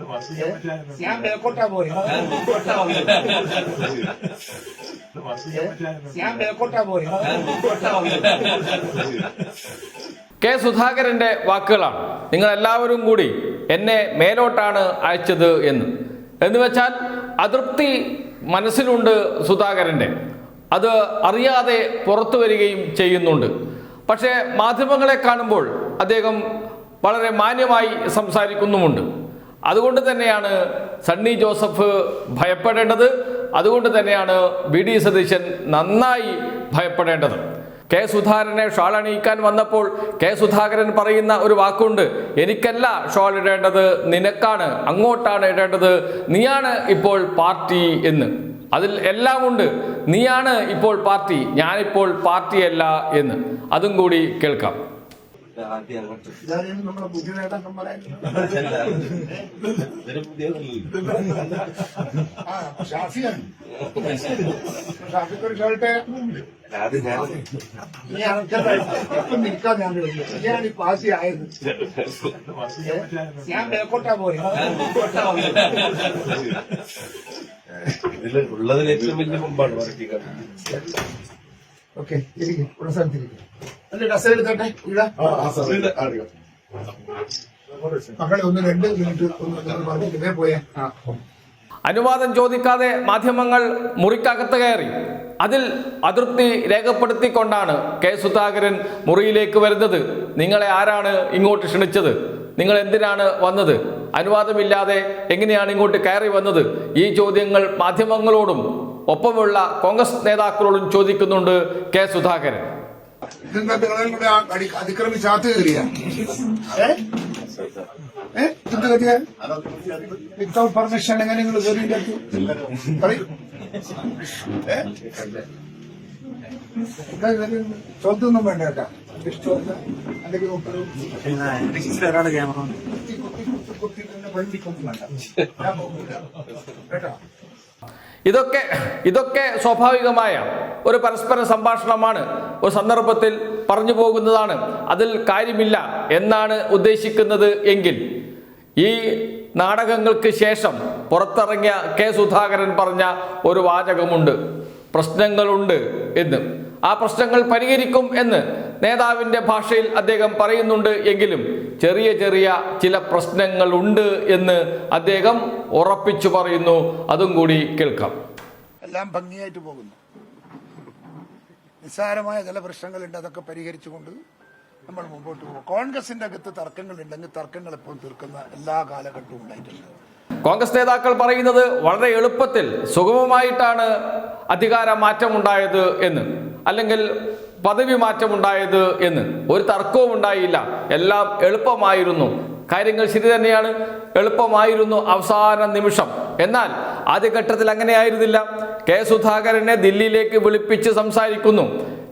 ഞാൻ ഞാൻ കെ സുധാകരന്റെ വാക്കുകളാണ്. നിങ്ങൾ എല്ലാവരും കൂടി എന്നെ മേലോട്ടാണ് അയച്ചത് എന്ന്. എന്ന് വെച്ചാൽ അതൃപ്തി മനസ്സിലുണ്ട് സുധാകരന്റെ. അത് അറിയാതെ പുറത്തു വരികയും ചെയ്യുന്നുണ്ട്. പക്ഷെ മാധ്യമങ്ങളെ കാണുമ്പോൾ അദ്ദേഹം വളരെ മാന്യമായി സംസാരിക്കുന്നുമുണ്ട്. അതുകൊണ്ട് തന്നെയാണ് സണ്ണി ജോസഫ് ഭയപ്പെടേണ്ടത്. അതുകൊണ്ട് തന്നെയാണ് വി ഡി സതീശൻ നന്നായി ഭയപ്പെടേണ്ടത്. കെ സുധാകരനെ ഷാൾ അണിയിക്കാൻ വന്നപ്പോൾ കെ സുധാകരൻ പറയുന്ന ഒരു വാക്കുണ്ട് എനിക്കല്ല ഷാൾ ഇടേണ്ടത് നിനക്കാണ്. അങ്ങോട്ടാണ് ഇടേണ്ടത്. നീയാണ് ഇപ്പോൾ പാർട്ടി എന്ന്. അതിൽ എല്ലാം ഉണ്ട്. നീയാണ് ഇപ്പോൾ പാർട്ടി. ഞാനിപ്പോൾ പാർട്ടിയല്ല എന്ന്. അതും കൂടി കേൾക്കാം. ആദ്യം അങ്ങോട്ട്. ഇതാണ് നമ്മുടെ ബുദ്ധി നേട്ടം പറയാൻ ഇതൊരു പുതിയ ആ ഷാഫിയാണ്. ഷാഫിക്ക് ഒരു ഷർട്ട് ആദ്യം ഞാൻ ഇപ്പം നിൽക്കാൻ ഞാൻ ഞാൻ ഈ പാസി ആയത്. ഞാൻ ബേക്കോട്ടാ പോയി ഇതിൽ ഉള്ളതിൽ ഏറ്റവും വലിയ മുമ്പാണ് ഓക്കെ ഇരിക്കും. ഉള്ള സ്ഥലത്തിരിക്കും. അല്ലെ മക്കളെ ഒന്ന് രണ്ട് മിനിറ്റ് ഒന്ന് പറഞ്ഞിട്ട് വേ പോയേ. ആ. അനുവാദം ചോദിക്കാതെ മാധ്യമങ്ങൾ മുറിക്കകത്ത് കയറി. അതിൽ അതൃപ്തി രേഖപ്പെടുത്തിക്കൊണ്ടാണ് കെ സുധാകരൻ മുറിയിലേക്ക് വരുന്നത്. നിങ്ങളെ ആരാണ് ഇങ്ങോട്ട് ക്ഷണിച്ചത്? നിങ്ങൾ എന്തിനാണ് വന്നത്? അനുവാദമില്ലാതെ എങ്ങനെയാണ് ഇങ്ങോട്ട് കയറി വന്നത്? ഈ ചോദ്യങ്ങൾ മാധ്യമങ്ങളോടും ഒപ്പമുള്ള കോൺഗ്രസ് നേതാക്കളോടും ചോദിക്കുന്നുണ്ട് കെ സുധാകരൻ. ഇതെന്താ കൂടെ അതിക്രമിച്ച് അകത്ത് കയറിയ? എന്ത് വിത്തൗട്ട് പെർമിഷൻ എങ്ങനെ നിങ്ങൾ കയറിയിട്ട് പറയൂ. കേട്ടാ. അല്ലെങ്കിൽ വേണ്ട കേട്ടോ? ഇതൊക്കെ ഇതൊക്കെ സ്വാഭാവികമായ ഒരു പരസ്പര സംഭാഷണമാണ്. ഒരു സന്ദർഭത്തിൽ പറഞ്ഞു പോകുന്നതാണ്. അതിൽ കാര്യമില്ല എന്നാണ് ഉദ്ദേശിക്കുന്നത് എങ്കിൽ ഈ നാടകങ്ങൾക്ക് ശേഷം പുറത്തിറങ്ങിയ കെ സുധാകരൻ പറഞ്ഞ ഒരു വാചകമുണ്ട്. പ്രശ്നങ്ങളുണ്ട് എന്ന്. ആ പ്രശ്നങ്ങൾ പരിഹരിക്കും എന്ന് നേതാവിന്റെ ഭാഷയിൽ അദ്ദേഹം പറയുന്നുണ്ട് എങ്കിലും ചെറിയ ചെറിയ ചില പ്രശ്നങ്ങളുണ്ട് എന്ന് അദ്ദേഹം ഉറപ്പിച്ചു പറയുന്നു. അതും കൂടി കേൾക്കാം. എല്ലാം ഭംഗിയായിട്ട് പോകുന്നു. നിസ്സാരമായ ചില പ്രശ്നങ്ങളുണ്ട് അതൊക്കെ പരിഹരിച്ചുകൊണ്ട് നമ്മൾ മുമ്പോട്ട് പോകും. കോൺഗ്രസിന്റെ അകത്ത് തർക്കങ്ങൾ ഉണ്ടെങ്കിൽ തർക്കങ്ങൾ എപ്പോഴും തീർക്കുന്ന എല്ലാ കാലഘട്ടവും ഉണ്ടായിട്ടുണ്ട്. കോൺഗ്രസ് നേതാക്കൾ പറയുന്നത് വളരെ എളുപ്പത്തിൽ സുഗമമായിട്ടാണ് അധികാര മാറ്റം മാറ്റമുണ്ടായത് എന്ന് അല്ലെങ്കിൽ പദവി മാറ്റം മാറ്റമുണ്ടായത് എന്ന്. ഒരു തർക്കവും ഉണ്ടായില്ല. എല്ലാം എളുപ്പമായിരുന്നു. കാര്യങ്ങൾ ശരി തന്നെയാണ്. എളുപ്പമായിരുന്നു അവസാന നിമിഷം. എന്നാൽ ആദ്യഘട്ടത്തിൽ അങ്ങനെയായിരുന്നില്ല. കെ സുധാകരനെ ദില്ലിയിലേക്ക് വിളിപ്പിച്ച് സംസാരിക്കുന്നു.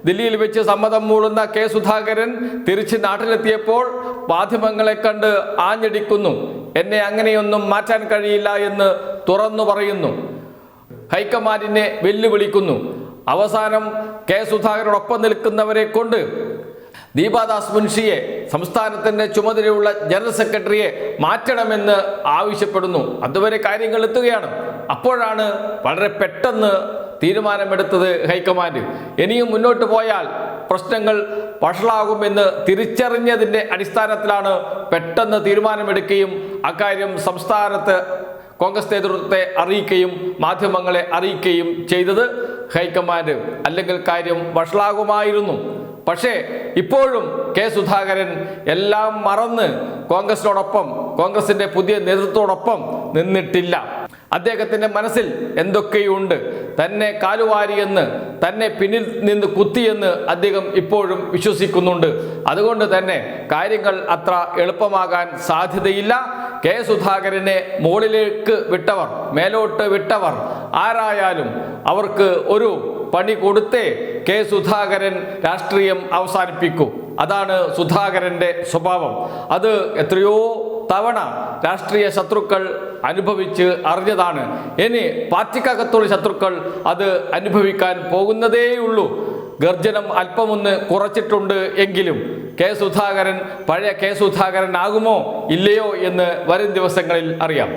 ദില്ലിയിൽ വെച്ച് സമ്മതം മൂളുന്ന കെ സുധാകരൻ തിരിച്ച് നാട്ടിലെത്തിയപ്പോൾ മാധ്യമങ്ങളെ കണ്ട് ആഞ്ഞടിക്കുന്നു. എന്നെ അങ്ങനെയൊന്നും മാറ്റാൻ കഴിയില്ല എന്ന് തുറന്നു പറയുന്നു. ഹൈക്കമാൻഡിനെ വെല്ലുവിളിക്കുന്നു. അവസാനം കെ സുധാകരനൊപ്പം നിൽക്കുന്നവരെ കൊണ്ട് ദീപാദാസ് മുൻഷിയെ സംസ്ഥാനത്തിന്റെ ചുമതലയുള്ള ജനറൽ സെക്രട്ടറിയെ മാറ്റണമെന്ന് ആവശ്യപ്പെടുന്നു. അതുവരെ കാര്യങ്ങൾ എത്തുകയാണ്. അപ്പോഴാണ് വളരെ പെട്ടെന്ന് തീരുമാനമെടുത്തത് ഹൈക്കമാൻഡ്. ഇനിയും മുന്നോട്ട് പോയാൽ പ്രശ്നങ്ങൾ വഷളാകുമെന്ന് തിരിച്ചറിഞ്ഞതിന്റെ അടിസ്ഥാനത്തിലാണ് പെട്ടെന്ന് തീരുമാനമെടുക്കുകയും അക്കാര്യം സംസ്ഥാനത്ത് കോൺഗ്രസ് നേതൃത്വത്തെ അറിയിക്കുകയും മാധ്യമങ്ങളെ അറിയിക്കുകയും ചെയ്തത് ഹൈക്കമാൻഡ്. അല്ലെങ്കിൽ കാര്യം വഷളാകുമായിരുന്നു. പക്ഷേ ഇപ്പോഴും കെ സുധാകരൻ എല്ലാം മറന്ന് കോൺഗ്രസിനോടൊപ്പം കോൺഗ്രസിന്റെ പുതിയ നേതൃത്വത്തോടൊപ്പം നിന്നിട്ടില്ല. അദ്ദേഹത്തിന്റെ മനസ്സിൽ എന്തൊക്കെയുണ്ട്? തന്നെ കാലുവാരിയെന്ന് തന്നെ പിന്നിൽ നിന്ന് കുത്തിയെന്ന് അദ്ദേഹം ഇപ്പോഴും വിശ്വസിക്കുന്നുണ്ട്. അതുകൊണ്ട് തന്നെ കാര്യങ്ങൾ അത്ര എളുപ്പമാകാൻ സാധ്യതയില്ല. കെ സുധാകരനെ മുകളിലേക്ക് വിട്ടവർ മേലോട്ട് വിട്ടവർ ആരായാലും അവർക്ക് ഒരു പണി കൊടുത്തേ കെ സുധാകരൻ രാഷ്ട്രീയം അവസാനിപ്പിക്കൂ. അതാണ് സുധാകരന്റെ സ്വഭാവം. അത് എത്രയോ തവണ രാഷ്ട്രീയ ശത്രുക്കൾ അനുഭവിച്ച് അറിഞ്ഞതാണ്. ഇനി പാർട്ടിക്കകത്തുള്ള ശത്രുക്കൾ അത് അനുഭവിക്കാൻ പോകുന്നതേയുള്ളൂ. ഗർജനം അല്പമൊന്ന് കുറച്ചിട്ടുണ്ട് എങ്കിലും കെ സുധാകരൻ പഴയ കെ സുധാകരൻ ആകുമോ ഇല്ലയോ എന്ന് വരും ദിവസങ്ങളിൽ അറിയാം.